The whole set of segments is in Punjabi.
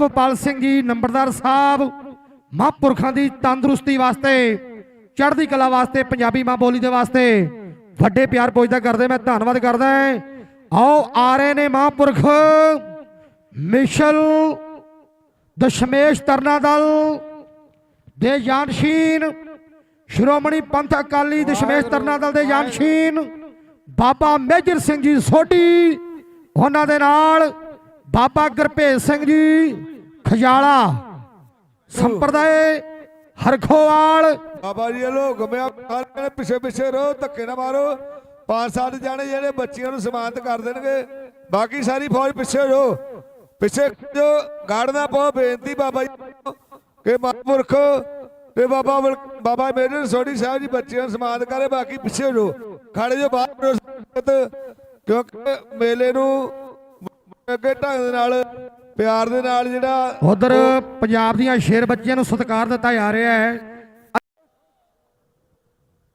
ਪ੍ਰਭਪਾਲ ਸਿੰਘ ਜੀ, ਨੰਬਰਦਾਰ ਸਾਹਿਬ, ਮਹਾਂਪੁਰਖਾਂ ਦੀ ਤੰਦਰੁਸਤੀ ਵਾਸਤੇ, ਚੜ੍ਹਦੀ ਕਲਾ ਵਾਸਤੇ, ਪੰਜਾਬੀ ਮਾਂ ਬੋਲੀ ਦੇ ਵਾਸਤੇ ਵੱਡੇ ਪਿਆਰ ਪੁੱਜਦਾ ਕਰਦੇ, ਮੈਂ ਧੰਨਵਾਦ ਕਰਦਾ ਆਓ, ਆ ਰਹੇ ਨੇ ਮਹਾਂਪੁਰਖ, ਮਿਸ਼ਲ, ਦਸ਼ਮੇਸ਼ ਤਰਨਾ ਦਲ ਦੇ ਜਾਨਸ਼ੀਨ ਸ਼੍ਰੋਮਣੀ ਪੰਥ ਅਕਾਲੀ ਦਸ਼ਮੇਸ਼ ਤਰਨਾ ਦਲ ਦੇ ਜਾਨਸ਼ੀਨ ਬਾਬਾ ਮੇਜਰ ਸਿੰਘ ਜੀ ਸੋਢੀ, ਉਹਨਾਂ ਦੇ ਨਾਲ ਬਾਬਾ ਗੁਰਭੇਜ ਸਿੰਘ ਜੀ ਖਜਾਲਾ ਸੰਪਰਦਾਇ ਹਰਖੋਵਾਲ। ਬਾਬਾ ਜੀ ਲੋ ਗਮਿਆ ਕਹਿੰਦੇ ਪਿੱਛੇ ਪਿੱਛੇ ਰਹੋ, ਧੱਕੇ ਨਾ ਮਾਰੋ। ਪੰਜ ਸੱਤ ਜਾਣੇ ਜਿਹੜੇ ਬੱਚਿਆਂ ਨੂੰ ਸਮਾਨਤ ਕਰ ਦੇਣਗੇ। ਬਾਕੀ ਸਾਰੀ ਫੌਜ ਪਿੱਛੇ ਰਹੋ। ਪਿੱਛੇ ਜੋ ਗਾੜਨਾ ਪਾਓ, ਬੇਨਤੀ ਬਾਬਾ ਜੀ ਕਿ ਮਹਾਂਪੁਰਖ ਤੇ ਬਾਬਾ ਬਾਬਾ ਮੇਰੇ ਸੋਢੀ ਸਾਹਿਬ ਜੀ ਬੱਚਿਆਂ ਨੂੰ ਸਮਾਨਤ ਕਰੇ, ਬਾਕੀ ਪਿੱਛੇ ਰਹੋ। ਖੜੇ ਜੋ ਬਾਹਰ ਕਿਉਂਕਿ ਮੇਲੇ ਨੂੰ ਅੱਗੇ ਢੰਗ ਨਾਲ ਪਿਆਰ ਦੇ ਨਾਲ ਜਿਹੜਾ ਉਧਰ ਪੰਜਾਬ ਦੀਆਂ ਸ਼ੇਰ ਬੱਚਿਆਂ ਨੂੰ ਸਤਿਕਾਰ ਦਿੱਤਾ ਜਾ ਰਿਹਾ ਹੈ।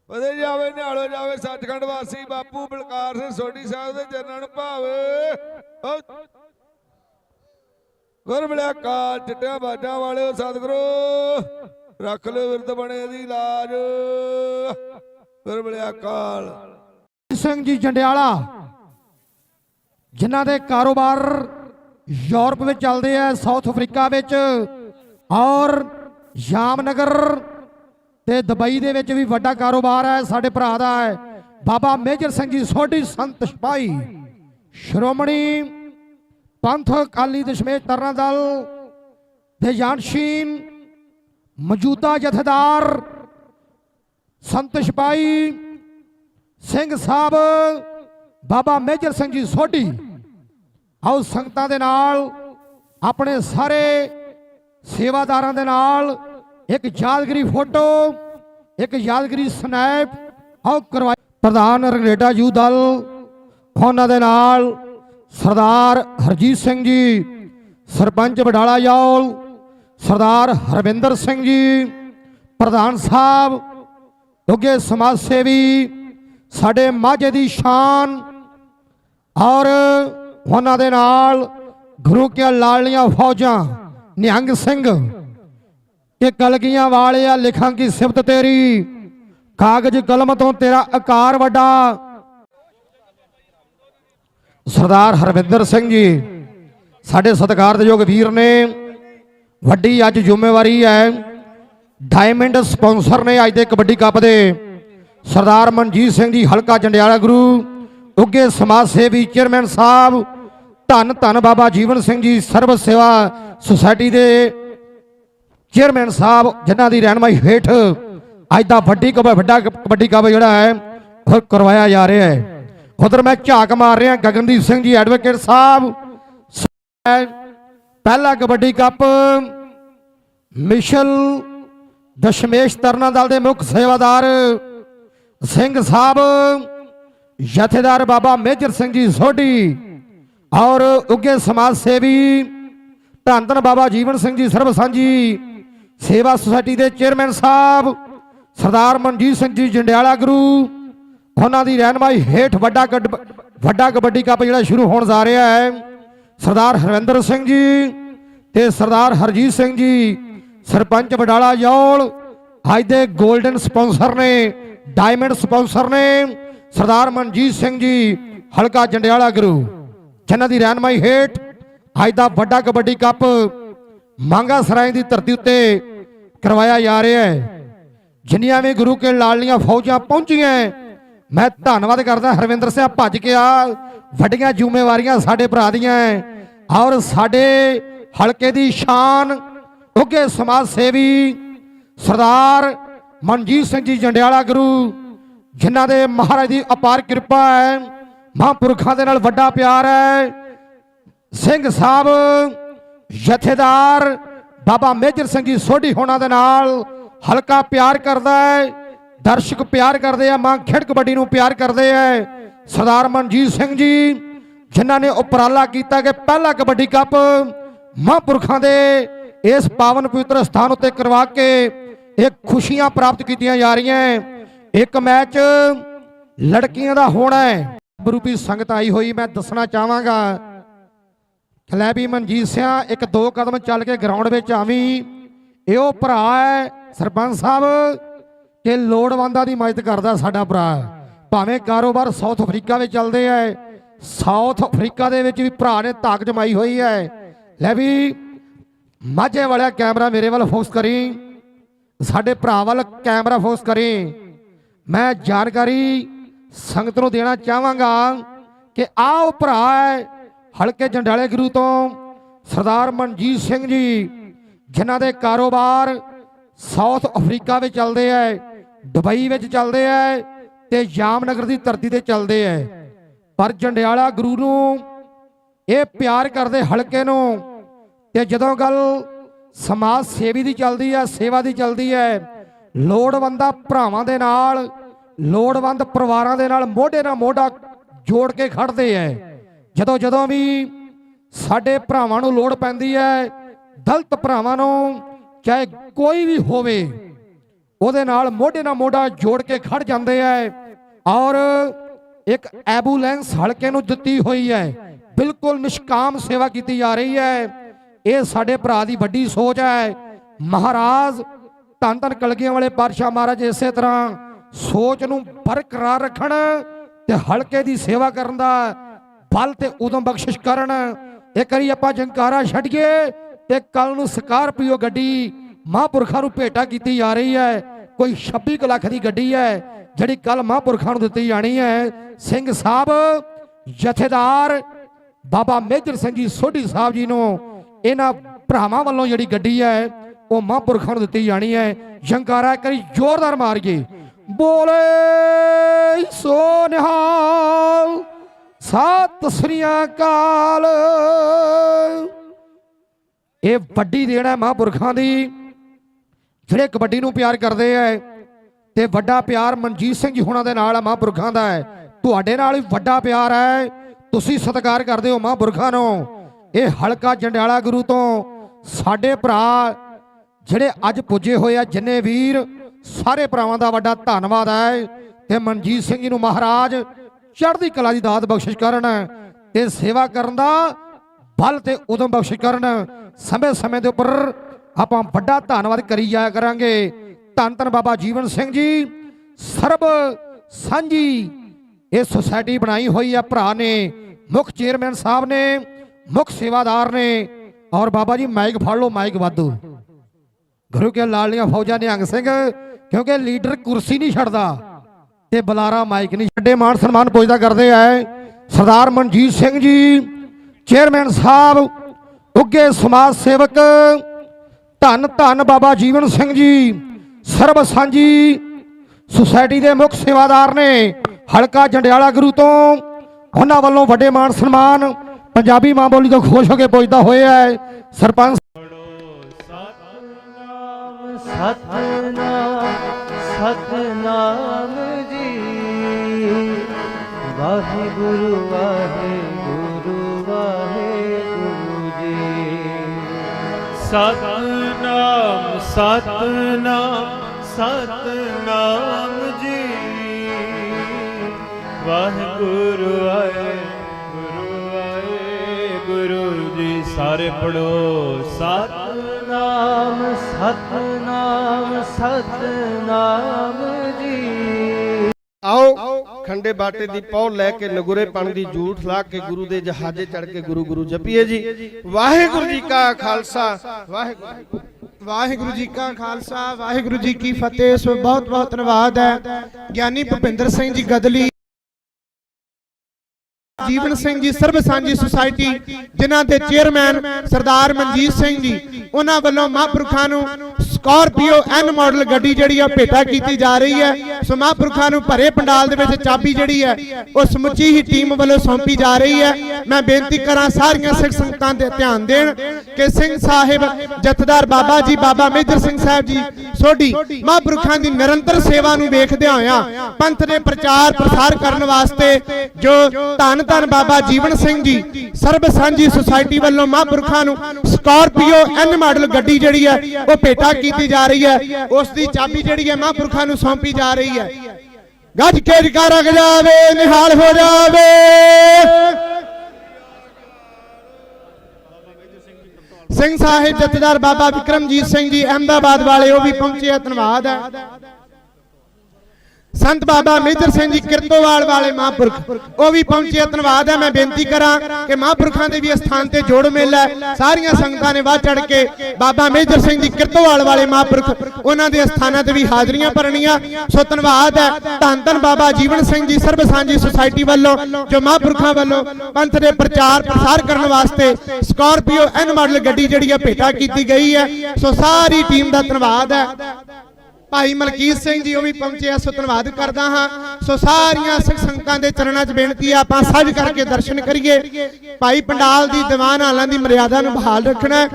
ਵਧੇ ਜਾਵੇ ਨਿਹਾਲੋ ਜਾਵੇ ਸੱਚਖੰਡ ਵਾਸੀ ਬਾਪੂ ਬਲਕਾਰ ਸਿੰਘ ਸੋਢੀ ਸਾਹਿਬ ਦੇ ਚਰਨਾਂ ਭਾਵੇ। ਓ ਗੁਰ ਮਿਲਿਆ ਕਾਲ ਚਿੱਟਿਆਂ ਬਾਜਾਂ ਵਾਲਿਓ ਸਤਿਗੁਰੂ ਰੱਖ ਲਿਓ ਵਿਰਧ ਬਣੇ ਦੀ ਲਾਜ। ਗੁਰ ਮਿਲਿਆ ਕਾਲ। ਸਿੰਘ ਜੀ ਜੰਡਿਆਲਾ ਜਿਨ੍ਹਾਂ ਦੇ ਕਾਰੋਬਾਰ ਯੂਰਪ ਵਿੱਚ ਚੱਲਦੇ ਆ, ਸਾਊਥ ਅਫਰੀਕਾ ਵਿੱਚ ਔਰ ਜਾਮਨਗਰ ਤੇ ਦੁਬਈ ਦੇ ਵਿੱਚ ਵੀ ਵੱਡਾ ਕਾਰੋਬਾਰ ਹੈ, ਸਾਡੇ ਭਰਾ ਦਾ ਹੈ। ਬਾਬਾ ਮੇਜਰ ਸਿੰਘ ਜੀ, ਸੋਢੀ ਸੰਤ ਸਿਪਾਹੀ, ਸ਼੍ਰੋਮਣੀ ਪੰਥ ਅਕਾਲੀ ਦਸ਼ਮੇਸ਼ ਤਰਨਾ ਦਲ ਦੇ ਜਾਨਸ਼ੀਨ ਮੌਜੂਦਾ ਜਥੇਦਾਰ ਸੰਤ ਸਿਪਾਹੀ ਸਿੰਘ ਸਾਹਿਬ, ਬਾਬਾ ਮੇਜਰ ਸਿੰਘ ਜੀ, ਸੋਢੀ ਆਓ ਸੰਗਤਾਂ ਦੇ ਨਾਲ, ਆਪਣੇ ਸਾਰੇ ਸੇਵਾਦਾਰਾਂ ਦੇ ਨਾਲ, ਇੱਕ ਯਾਦਗਰੀ ਫੋਟੋ, ਇੱਕ ਯਾਦਗਰੀ ਸਨੈਪ, ਆਓ ਕਰਵਾਈ। ਪ੍ਰਧਾਨ ਰੰਗਰੇਟਾ ਯੂ ਦਲ, ਉਹਨਾਂ ਦੇ ਨਾਲ ਸਰਦਾਰ ਹਰਜੀਤ ਸਿੰਘ ਜੀ, ਸਰਪੰਚ ਬਡਾਲਾ ਯੌਲ ਸਰਦਾਰ ਹਰਵਿੰਦਰ ਸਿੰਘ ਜੀ, ਪ੍ਰਧਾਨ ਸਾਹਿਬ, ਦੁੱਗੇ ਸਮਾਜ ਸੇਵੀ, ਸਾਡੇ ਮਾਝੇ ਦੀ ਸ਼ਾਨ ਔਰ ਉਹਨਾਂ ਦੇ ਨਾਲ ਗੁਰੂ ਕੀਆਂ ਲਾਲੀਆਂ ਫੌਜਾਂ, ਨਿਹੰਗ ਸਿੰਘ ਕਿ ਕਲਗੀਆਂ ਵਾਲਿਆ ਲਿਖਾਂ ਕੀ ਸਿਫਤ ਤੇਰੀ? ਕਾਗਜ਼ ਕਲਮ ਤੋਂ ਤੇਰਾ ਆਕਾਰ ਵੱਡਾ। ਸਰਦਾਰ ਹਰਵਿੰਦਰ ਸਿੰਘ ਜੀ, ਸਾਡੇ ਸਤਿਕਾਰਯੋਗ ਵੀਰ ਨੇ, ਵੱਡੀ ਅੱਜ ਜ਼ਿੰਮੇਵਾਰੀ ਹੈ। ਡਾਇਮੰਡ ਸਪਾਂਸਰ ਨੇ ਅੱਜ ਦੇ ਕਬੱਡੀ ਕੱਪ ਦੇ। ਸਰਦਾਰ ਮਨਜੀਤ ਸਿੰਘ ਜੀ, ਹਲਕਾ ਜੰਡਿਆਲਾ ਗੁਰੂ ਉੱਗੇ ਸਮਾਜ ਸੇਵੀ ਚੇਅਰਮੈਨ ਸਾਹਿਬ ਧੰਨ ਧੰਨ ਬਾਬਾ ਜੀਵਨ ਸਿੰਘ ਜੀ ਸਰਵ ਸੇਵਾ ਸੁਸਾਇਟੀ ਦੇ ਚੇਅਰਮੈਨ ਸਾਹਿਬ, ਜਿਨ੍ਹਾਂ ਦੀ ਰਹਿਨਮਾਈ ਹੇਠ ਅੱਜ ਦਾ ਵੱਡੀ ਕਬ, ਵੱਡਾ ਕ- ਕਬੱਡੀ ਕੱਪ ਜਿਹੜਾ ਹੈ, ਉਹ ਕਰਵਾਇਆ ਜਾ ਰਿਹਾ ਹੈ। ਉਧਰ ਮੈਂ ਝਾਕ ਮਾਰ ਰਿਹਾ, ਗਗਨਦੀਪ ਸਿੰਘ ਜੀ ਐਡਵੋਕੇਟ ਸਾਹਿਬ ਪਹਿਲਾ ਕਬੱਡੀ ਕੱਪ ਮਿਸ਼ਲ ਦਸ਼ਮੇਸ਼ ਤਰਨਾ ਦਲ ਦੇ ਮੁੱਖ ਸੇਵਾਦਾਰ ਸਿੰਘ ਸਾਹਿਬ, ਜਥੇਦਾਰ ਬਾਬਾ ਮੇਜਰ ਸਿੰਘ ਜੀ ਸੋਢੀ ਔਰ ਉੱਗੇ ਸਮਾਜ ਸੇਵੀ ਧੰਨ ਧੰਨ ਬਾਬਾ ਜੀਵਨ ਸਿੰਘ ਜੀ ਸਰਬ ਸਾਂਝੀ, ਸੇਵਾ ਸੁਸਾਇਟੀ ਦੇ ਚੇਅਰਮੈਨ ਸਾਹਿਬ, ਸਰਦਾਰ ਮਨਜੀਤ ਸਿੰਘ ਜੀ ਜੰਡਿਆਲਾ ਗੁਰੂ, ਉਹਨਾਂ ਦੀ ਰਹਿਨਮਾਈ ਹੇਠ ਵੱਡਾ ਕੱਡ- ਵੱਡਾ ਕਬੱਡੀ ਕੱਪ ਜਿਹੜਾ ਸ਼ੁਰੂ ਹੋਣ ਜਾ ਰਿਹਾ ਹੈ। ਸਰਦਾਰ ਹਰਵਿੰਦਰ ਸਿੰਘ ਜੀ ਤੇ ਸਰਦਾਰ ਹਰਜੀਤ ਸਿੰਘ ਜੀ, ਸਰਪੰਚ ਵਡਾਲਾ ਯੌਲ ਅੱਜ ਦੇ 골ਡਨ ਸਪਾਂਸਰ ਨੇ, ਡਾਇਮੰਡ ਸਪਾਂਸਰ ਨੇ, ਸਰਦਾਰ ਮਨਜੀਤ ਸਿੰਘ ਜੀ, ਹਲਕਾ ਜੰਡਿਆਲਾ ਗੁਰੂ। ਜਿਨ੍ਹਾਂ ਦੀ ਰਹਿਨਮਾਈ ਹੇਠ ਅੱਜ ਦਾ ਵੱਡਾ ਕਬੱਡੀ ਕੱਪ ਮੰਗਾ ਸਰਾਏ ਦੀ ਧਰਤੀ ਉੱਤੇ ਕਰਵਾਇਆ ਜਾ ਰਿਹਾ ਹੈ ਜਿੰਨੀਆਂ ਵੀ ਗੁਰੂ ਕੇ ਲਾਲੀਆਂ ਫੌਜਾਂ ਪਹੁੰਚੀਆਂ ਮੈਂ ਧੰਨਵਾਦ ਕਰਦਾ ਹਰਵਿੰਦਰ ਸਿੰਘ ਭੱਜ ਕੇ ਆ ਵੱਡੀਆਂ ਜ਼ਿੰਮੇਵਾਰੀਆਂ ਸਾਡੇ ਭਰਾ ਦੀਆਂ ਹੈ। ਔਰ ਸਾਡੇ ਹਲਕੇ ਦੀ ਸ਼ਾਨ ਉੱਗੇ ਸਮਾਜ ਸੇਵੀ ਸਰਦਾਰ ਮਨਜੀਤ ਸਿੰਘ ਜੀ ਜੰਡਿਆਲਾ ਗੁਰੂ, ਜਿਨ੍ਹਾਂ ਦੇ ਮਹਾਰਾਜ ਦੀ ਅਪਾਰ ਕਿਰਪਾ ਹੈ ਮਹਾਂਪੁਰਖਾਂ ਦੇ ਨਾਲ ਵੱਡਾ ਪਿਆਰ ਹੈ। ਸਿੰਘ ਸਾਹਿਬ, ਜਥੇਦਾਰ ਬਾਬਾ ਮੇਜਰ ਸਿੰਘ ਜੀ ਸੋਢੀ ਹੋਣਾ ਦੇ ਨਾਲ ਹਲਕਾ ਪਿਆਰ ਕਰਦਾ ਹੈ। ਦਰਸ਼ਕ ਪਿਆਰ ਕਰਦੇ ਆ, ਮਾਂ ਖੇਡ ਕਬੱਡੀ ਨੂੰ ਪਿਆਰ ਕਰਦੇ ਆ। ਸਰਦਾਰ ਮਨਜੀਤ ਸਿੰਘ ਜੀ, ਜਿਨ੍ਹਾਂ ਨੇ ਉਪਰਾਲਾ ਕੀਤਾ ਕਿ ਪਹਿਲਾ ਕਬੱਡੀ ਕੱਪ ਮਹਾਂਪੁਰਖਾਂ ਦੇ ਇਸ ਪਾਵਨ ਪਵਿੱਤਰ ਸਥਾਨ ਉੱਤੇ ਕਰਵਾ ਕੇ ਇਹ ਖੁਸ਼ੀਆਂ ਪ੍ਰਾਪਤ ਕੀਤੀਆਂ ਜਾ ਰਹੀਆਂ। ਇੱਕ ਮੈਚ ਲੜਕੀਆਂ ਦਾ ਹੋਣਾ ਹੈ। ਰੂਪੀ ਸੰਗਤ ਆਈ ਹੋਈ, ਮੈਂ ਦੱਸਣਾ ਚਾਹਾਂਗਾ। ਕਿ ਲੈ ਵੀ ਮਨਜੀਤ ਸਿੰਘ ਇੱਕ ਦੋ ਕਦਮ ਚੱਲ ਕੇ ਗਰਾਊਂਡ ਵਿੱਚ ਆਵੀਂ। ਇਹ ਉਹ ਭਰਾ ਹੈ ਸਰਪੰਚ ਸਾਹਿਬ, ਕਿ ਲੋੜਵੰਦਾਂ ਦੀ ਮਦਦ ਕਰਦਾ ਸਾਡਾ ਭਰਾ। ਭਾਵੇਂ ਕਾਰੋਬਾਰ ਸਾਊਥ ਅਫਰੀਕਾ ਵਿੱਚ ਚੱਲਦੇ ਐ ਸਾਊਥ ਅਫਰੀਕਾ ਦੇ ਵਿੱਚ ਵੀ ਭਰਾ ਨੇ ਤਾਕ ਜਮਾਈ ਹੋਈ ਹੈ। ਲੈ ਵੀ, ਮਾਝੇ ਵਾਲਾ ਕੈਮਰਾ ਮੇਰੇ ਵੱਲ ਫੋਕਸ ਕਰੀ। ਸਾਡੇ ਭਰਾ ਵੱਲ ਕੈਮਰਾ ਫੋਕਸ ਕਰੀ। ਮੈਂ ਜਾਣਕਾਰੀ ਸੰਗਤ ਨੂੰ ਦੇਣਾ ਚਾਹਾਂਗਾ ਕਿ ਆਹ ਉਹ ਭਰਾ ਹੈ ਹਲਕੇ ਜੰਡਾਲੇ ਗੁਰੂ ਤੋਂ ਸਰਦਾਰ ਮਨਜੀਤ ਸਿੰਘ ਜੀ, ਜਿਨ੍ਹਾਂ ਦੇ ਕਾਰੋਬਾਰ ਸਾਊਥ ਅਫਰੀਕਾ ਵਿੱਚ ਚੱਲਦੇ ਐ, ਦੁਬਈ ਵਿੱਚ ਚੱਲਦੇ ਐ ਤੇ ਜਾਮਨਗਰ ਦੀ ਧਰਤੀ ਤੇ ਚੱਲਦੇ ਐ। ਪਰ ਜੰਡਿਆਲਾ ਗੁਰੂ ਨੂੰ ਇਹ ਪਿਆਰ ਕਰਦੇ ਹਲਕੇ ਨੂੰ ਤੇ ਜਦੋਂ ਗੱਲ ਸਮਾਜ ਸੇਵੀ ਦੀ ਚੱਲਦੀ ਹੈ ਸੇਵਾ ਦੀ ਚੱਲਦੀ ਹੈ ਲੋੜਵੰਦਾਂ ਭਰਾਵਾਂ ਦੇ ਨਾਲ ਲੋੜਵੰਦ ਪਰਿਵਾਰਾਂ ਦੇ ਨਾਲ ਮੋਢੇ ਨਾਲ ਮੋਢਾ ਜੋੜ ਕੇ ਖੜਦੇ ਐ। ਜਦੋਂ ਜਦੋਂ ਵੀ ਸਾਡੇ ਭਰਾਵਾਂ ਨੂੰ ਲੋੜ ਪੈਂਦੀ ਹੈ ਦਲਤ ਭਰਾਵਾਂ ਨੂੰ ਚਾਹੇ ਕੋਈ ਵੀ ਹੋਵੇ, ਉਹਦੇ ਨਾਲ ਮੋਢੇ ਨਾਲ ਮੋਢਾ ਜੋੜ ਕੇ ਖੜ ਜਾਂਦੇ ਐ। ਔਰ ਇੱਕ ਐਬੂਲੈਂਸ ਹਲਕੇ ਨੂੰ ਦਿੱਤੀ ਹੋਈ ਹੈ ਬਿਲਕੁਲ ਨਿਸ਼ਕਾਮ ਸੇਵਾ ਕੀਤੀ ਜਾ ਰਹੀ ਹੈ ਇਹ ਸਾਡੇ ਭਰਾ ਦੀ ਵੱਡੀ ਸੋਚ ਹੈ ਮਹਾਰਾਜ ਧੰਨ ਧੰਨ ਕਲਗੀਆਂ ਵਾਲੇ ਪਾਤਸ਼ਾਹ ਮਹਾਰਾਜ, ਇਸੇ ਤਰ੍ਹਾਂ ਸੋਚ ਨੂੰ ਬਰਕਰਾਰ ਰੱਖਣ ਤੇ ਹਲਕੇ ਦੀ ਸੇਵਾ ਕਰਨ ਦਾ ਬਲ ਤੇ ਉਦਮ ਬਖਸ਼ਿਸ਼ ਕਰਨ। ਇੱਕ ਵਾਰੀ ਆਪਾਂ ਜੰਕਾਰਾ ਛੱਡੀਏ ਤੇ ਕੱਲ ਨੂੰ ਸਕਾਰਪੀਓ ਗੱਡੀ ਮਹਾਂਪੁਰਖਾਂ ਨੂੰ ਭੇਟਾ ਕੀਤੀ ਜਾ ਰਹੀ ਹੈ। ਕੋਈ 26 ਕੁ ਲੱਖ ਦੀ ਗੱਡੀ ਹੈ, ਜਿਹੜੀ ਕੱਲ ਮਹਾਂਪੁਰਖਾਂ ਨੂੰ ਦਿੱਤੀ ਜਾਣੀ ਹੈ। ਸਿੰਘ ਸਾਹਿਬ, ਜਥੇਦਾਰ ਬਾਬਾ ਮੇਜਰ ਸਿੰਘ ਜੀ ਸੋਢੀ ਸਾਹਿਬ ਜੀ ਨੂੰ ਇਹਨਾਂ ਭਰਾਵਾਂ ਵੱਲੋਂ ਜਿਹੜੀ ਗੱਡੀ ਹੈ, ਉਹ ਮਹਾਂਪੁਰਖਾਂ ਨੂੰ ਦਿੱਤੀ ਜਾਣੀ ਹੈ। ਜੰਕਾਰਾ ਕਰੀ ਜ਼ੋਰਦਾਰ ਮਾਰੀਏ। ਬੋਲੇ ਸੋ ਨਿਹਾਲ, ਸਤਿ ਸ੍ਰੀ ਅਕਾਲ। ਇਹ ਵੱਡੀ ਦੇਣ ਹੈ ਮਹਾਂਪੁਰਖਾਂ ਦੀ। ਜਿਹੜੇ ਕਬੱਡੀ ਨੂੰ ਪਿਆਰ ਕਰਦੇ ਐ ਤੇ ਵੱਡਾ ਪਿਆਰ ਮਨਜੀਤ ਸਿੰਘ ਜੀ ਹੁਣਾਂ ਦੇ ਨਾਲ ਮਹਾਂਪੁਰਖਾਂ ਦਾ ਹੈ ਤੁਹਾਡੇ ਨਾਲ ਵੀ ਵੱਡਾ ਪਿਆਰ ਹੈ ਤੁਸੀਂ ਸਤਿਕਾਰ ਕਰਦੇ ਹੋ ਮਹਾਂਪੁਰਖਾਂ ਨੂੰ। ਇਹ ਹਲਕਾ ਜੰਡਿਆਲਾ ਗੁਰੂ ਤੋਂ ਸਾਡੇ ਭਰਾ ਜਿਹੜੇ ਅੱਜ ਪੁੱਜੇ ਹੋਏ ਆ, ਜਿੰਨੇ ਵੀਰ ਸਾਰੇ ਭਰਾਵਾਂ ਦਾ ਵੱਡਾ ਧੰਨਵਾਦ ਹੈ ਤੇ ਮਨਜੀਤ ਸਿੰਘ ਜੀ ਨੂੰ ਮਹਾਰਾਜ ਚੜ੍ਹਦੀ ਕਲਾ ਦੀ ਦਾਤ ਬਖਸ਼ਿਸ਼ ਕਰਨ ਤੇ ਸੇਵਾ ਕਰਨ ਦਾ ਬਲ ਤੇ ਉਦਮ ਬਖਸ਼ਿਸ਼ ਕਰਨ ਸਮੇਂ ਸਮੇਂ ਦੇ ਉੱਪਰ ਆਪਾਂ ਵੱਡਾ ਧੰਨਵਾਦ ਕਰੀ ਜਾਇਆ ਕਰਾਂਗੇ। ਧੰਨ ਧੰਨ ਬਾਬਾ ਜੀਵਨ ਸਿੰਘ ਜੀ, ਸਰਬ ਸਾਂਝੀ ਇਹ ਸੁਸਾਇਟੀ ਬਣਾਈ ਹੋਈ ਆ ਭਰਾ ਨੇ, ਮੁੱਖ ਚੇਅਰਮੈਨ ਸਾਹਿਬ ਨੇ, ਮੁੱਖ ਸੇਵਾਦਾਰ ਨੇ ਔਰ ਬਾਬਾ ਜੀ ਮਾਈਕ ਫੜ ਲਓ, ਮਾਈਕ ਵਾਧੂ। ਗੁਰੂ ਕੇ ਲਾਲੀਆਂ ਫੌਜਾਂ ਨਿਹੰਗ ਸਿੰਘ ਕਿਉਂਕਿ ਲੀਡਰ ਕੁਰਸੀ ਨਹੀਂ ਛੱਡਦਾ ਤੇ ਬੁਲਾਰਾ ਮਾਈਕ ਨਹੀਂ ਛੱਡੇ ਮਾਨ ਸਨਮਾਨ ਪੁੱਜਦਾ ਕਰਦੇ ਆਏ ਸਰਦਾਰ ਮਨਜੀਤ ਸਿੰਘ ਜੀ, ਚੇਅਰਮੈਨ ਸਾਹਿਬ ਉੱਗੇ ਸਮਾਜ ਸੇਵਕ, ਧੰਨ ਧੰਨ ਬਾਬਾ ਜੀਵਨ ਸਿੰਘ ਜੀ, ਸਰਬ ਸਾਂਝੀ ਸੁਸਾਇਟੀ ਦੇ ਮੁੱਖ ਸੇਵਾਦਾਰ ਨੇ, ਹਲਕਾ ਜੰਡਿਆਲਾ ਗੁਰੂ ਤੋਂ। ਉਹਨਾਂ ਵੱਲੋਂ ਵੱਡੇ ਮਾਨ ਸਨਮਾਨ ਪੰਜਾਬੀ ਮਾਂ ਬੋਲੀ ਤੋਂ ਖੁਸ਼ ਹੋ ਕੇ ਪੁੱਜਦਾ ਹੋਇਆ ਹੈ। ਸਰਪੰਚ ਸਤਨਾਮ ਸਤਨਾਮ। ਸਤਨਾਮ ਜੀ। ਵਾਹਿਗੁਰੂ ਵਾਹਿਗੁਰੂ ਵਾਹਿਗੁਰੂ ਜੀ। ਸਤਨਾਮ ਸਤਨਾਮ ਸਤਨਾਮ ਜੀ। ਵਾਹਿਗੁਰੂ ਵਾਹਿਗੁਰੂ ਵਾਹਿਗੁਰੂ ਜੀ। ਸਾਰੇ ਪੜੋ ਸਤਨਾਮ ਸਤਨਾਮ ਜੀ। ਆਓ, ਖੰਡੇ ਬਾਟੇ ਦੀ ਪੌ ਲੈ ਕੇ ਨਗੁਰੇ ਦੀ ਜੂਠ ਲਾ ਕੇ ਗੁਰੂ ਦੇ ਜਹਾਜ਼ੇ ਚੜ ਕੇ ਗੁਰੂ ਗੁਰੂ ਜਪੀਏ ਜੀ। ਵਾਹਿਗੁਰੂ ਜੀ ਕਾ ਖਾਲਸਾ, ਵਾਹਿਗੁਰੂ ਵਾਹਿਗੁਰੂ ਜੀ ਕਾ ਖਾਲਸਾ, ਵਾਹਿਗੁਰੂ ਜੀ ਕੀ ਫਤਿਹ। ਸੋ ਬਹੁਤ ਬਹੁਤ ਧੰਨਵਾਦ ਹੈ ਗਿਆਨੀ ਭੁਪਿੰਦਰ ਸਿੰਘ ਜੀ ਗਦਲੀ, ਜੀਵਨ ਸਿੰਘ ਜੀ ਸਰਬ ਸਾਂਝੀ ਸੁਸਾਇਟੀ, ਜਿਨ੍ਹਾਂ ਦੇ ਚੇਅਰਮੈਨ ਸਰਦਾਰ ਮਨਜੀਤ ਸਿੰਘ ਜੀ, ਉਹਨਾਂ ਵੱਲੋਂ ਮਹਾਂਪੁਰਖਾਂ ਨੂੰ ਸਕਾਰਪੀਓ ਐਨ ਮਾਡਲ ਗੱਡੀ ਜਿਹੜੀ ਆ, ਭੇਟਾ ਕੀਤੀ ਜਾ ਰਹੀ ਹੈ। ਸੋ ਮਹਾਂਪੁਰਖਾਂ ਨੂੰ ਭਰੇ ਪੰਡਾਲ ਦੇ ਵਿੱਚ ਚਾਬੀ ਜਿਹੜੀ ਹੈ, ਉਹ ਸਮੁੱਚੀ ਹੀ ਟੀਮ ਵੱਲੋਂ ਸੌਂਪੀ ਜਾ ਰਹੀ ਹੈ। ਮੈਂ ਬੇਨਤੀ ਕਰਾਂ ਸਾਰੀਆਂ ਸਿੱਖ ਸੰਗਤਾਂ ਤੇ ਧਿਆਨ ਦੇਣ ਕਿ ਸਿੰਘ ਸਾਹਿਬ ਜਥੇਦਾਰ ਬਾਬਾ ਜੀ, ਬਾਬਾ ਮੇਜਰ ਸਿੰਘ ਸਾਹਿਬ ਜੀ, ਸੋਢੀ ਮਹਾਂਪੁਰਖਾਂ ਦੀ ਨਿਰੰਤਰ ਸੇਵਾ ਨੂੰ ਵੇਖਦਿਆਂ ਹੋਇਆ ਪੰਥ ਦੇ ਪ੍ਰਚਾਰ ਪ੍ਰਸਾਰ ਕਰਨ ਵਾਸਤੇ ਜੋ ਧੰਨ ਧੰਨ ਬਾਬਾ ਜੀਵਨ ਸਿੰਘ ਜੀ ਸਰਬ ਸਾਂਝੀ ਸੁਸਾਇਟੀ ਵੱਲੋਂ ਮਹਾਂਪੁਰਖਾਂ ਨੂੰ ਸਕਾਰਪੀਓ ਐਨ ਮਾਡਲ ਗੱਡੀ ਜਿਹੜੀ ਹੈ, ਉਹ ਭੇਟਾ ਕੀਤੀ ਜਾ ਰਹੀ ਹੈ। ਉਸ ਦੀ ਚਾਬੀ ਜਿਹੜੀ ਹੈ ਮਹਾਂਪੁਰਖਾਂ ਨੂੰ ਸੌਂਪੀ ਜਾ ਰਹੀ ਹੈ। ਗੱਜ ਕੇ ਜਕਾਰਾ ਗਜਾਵੇ ਨਿਹਾਲ ਹੋ ਜਾਵੇ। ਸਿੰਘ ਸਾਹਿਬ ਜਥੇਦਾਰ ਬਾਬਾ ਵਿਕਰਮਜੀਤ ਸਿੰਘ ਜੀ ਅਹਿਮਦਾਬਾਦ ਵਾਲੇ, ਉਹ ਵੀ ਪਹੁੰਚੇ ਧੰਨਵਾਦ ਹੈ। ਸੰਤ ਬਾਬਾ ਮੇਜਰ ਸਿੰਘ ਜੀ ਕਿਰਤੋਵਾਲ ਵਾਲੇ ਮਹਾਂਪੁਰਖ, ਉਹ ਵੀ ਪਹੁੰਚੇ, ਧੰਨਵਾਦ ਹੈ, ਮੈਂ ਬੇਨਤੀ ਕਰਾਂ ਕਿ ਮਹਾਂਪੁਰਖਾਂ ਦੇ ਵੀ ਅਸਥਾਨ ਤੇ ਜੋੜ ਮੇਲਾ ਹੈ। ਸਾਰੀਆਂ ਸੰਗਤਾਂ ਨੇ ਵੱਧ ਚੜ ਕੇ ਬਾਬਾ ਮੇਜਰ ਸਿੰਘ ਜੀ ਕਿਰਤੋਵਾਲ ਵਾਲੇ ਮਹਾਂਪੁਰਖ, ਉਹਨਾਂ ਦੇ ਅਸਥਾਨਾਂ ਤੇ ਵੀ ਹਾਜ਼ਰੀਆਂ ਭਰਨੀਆਂ। ਸੋ ਧੰਨਵਾਦ ਹੈ, ਧੰਨ ਧੰਨ ਬਾਬਾ ਜੀਵਨ ਸਿੰਘ ਜੀ ਸਰਬ ਸਾਂਝੀ ਸੁਸਾਇਟੀ ਵੱਲੋਂ, ਜੋ ਮਹਾਂਪੁਰਖਾਂ ਵੱਲੋਂ ਪੰਥ ਦੇ ਪ੍ਰਚਾਰ ਪ੍ਰਸਾਰ ਕਰਨ ਵਾਸਤੇ ਸਕਾਰਪੀਓ ਐਨ ਮਾਡਲ ਗੱਡੀ ਜਿਹੜੀ ਹੈ ਭੇਟਾ ਕੀਤੀ ਗਈ ਹੈ। ਸੋ ਸਾਰੀ ਟੀਮ ਦਾ ਧੰਨਵਾਦ ਹੈ। ਭਾਈ ਮਲਕੀਤ ਸਿੰਘ ਜੀ, ਉਹ ਵੀ ਪਹੁੰਚੇ ਆ, ਸੋ ਧੰਨਵਾਦ ਕਰਦਾ ਹਾਂ। ਸੋ ਸਾਰੀਆਂ ਸਿੱਖ ਸੰਗਤਾਂ ਦੇ ਚਰਨਾਂ 'ਚ ਬੇਨਤੀ ਆ, ਆਪਾਂ ਸੱਜ ਕਰਕੇ ਦਰਸ਼ਨ ਕਰੀਏ। ਭਾਈ ਪੰਡਾਲ ਦੀ ਦੀਵਾਨ ਹਾਲਾਂ ਦੀ ਮਰਿਆਦਾ ਨੂੰ ਬਹਾਲ ਰੱਖਣਾ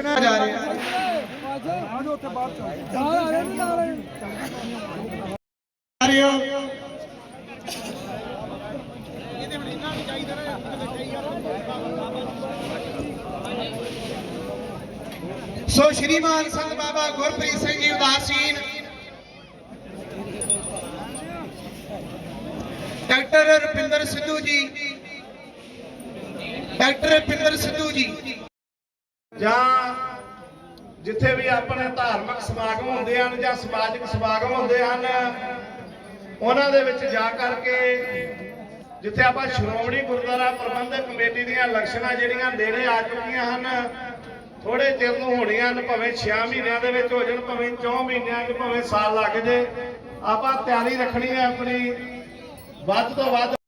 ਸੋ ਸ਼੍ਰੀਮਾਨ ਸੰਤ ਬਾਬਾ ਗੁਰਪ੍ਰੀਤ ਸਿੰਘ ਜੀ ਉਦਾਸੀਨ ਡਾਕਟਰ ਰੁਪਿੰਦਰ ਸਿੱਧੂ ਜੀ। ਡਾਕਟਰ ਰੁਪਿੰਦਰ ਸਿੱਧੂ ਜੀ। ਜਾਂ ਜਿੱਥੇ ਵੀ ਆਪਣੇ ਧਾਰਮਿਕ ਸਮਾਗਮ ਹੁੰਦੇ ਹਨ ਜਾਂ ਸਮਾਜਿਕ ਸਮਾਗਮ ਹੁੰਦੇ ਹਨ, ਉਹਨਾਂ ਦੇ ਵਿੱਚ ਜਾ ਕਰਕੇ ਜਿੱਥੇ ਆਪਾਂ ਸ਼੍ਰੋਮਣੀ ਗੁਰਦੁਆਰਾ ਪ੍ਰਬੰਧਕ ਕਮੇਟੀ ਦੀਆਂ ਇਲੈਕਸ਼ਨਾਂ ਜਿਹੜੀਆਂ ਨੇੜੇ ਆ ਚੁੱਕੀਆਂ ਹਨ ਥੋੜੇ ਚਿਰ ਨੂੰ ਹੋਣੀਆਂ ਹਨ, ਭਾਵੇਂ 6 ਮਹੀਨਿਆਂ ਦੇ ਵਿੱਚ ਹੋ ਜਾਣ, ਭਾਵੇਂ 4 ਮਹੀਨਿਆਂ 'ਚ, ਭਾਵੇਂ ਸਾਲ ਲੱਗ ਜੇ ਆਪਾਂ ਤਿਆਰੀ ਰੱਖਣੀ ਹੈ ਆਪਣੀ। ਵੱਧ ਤੋਂ ਵੱਧ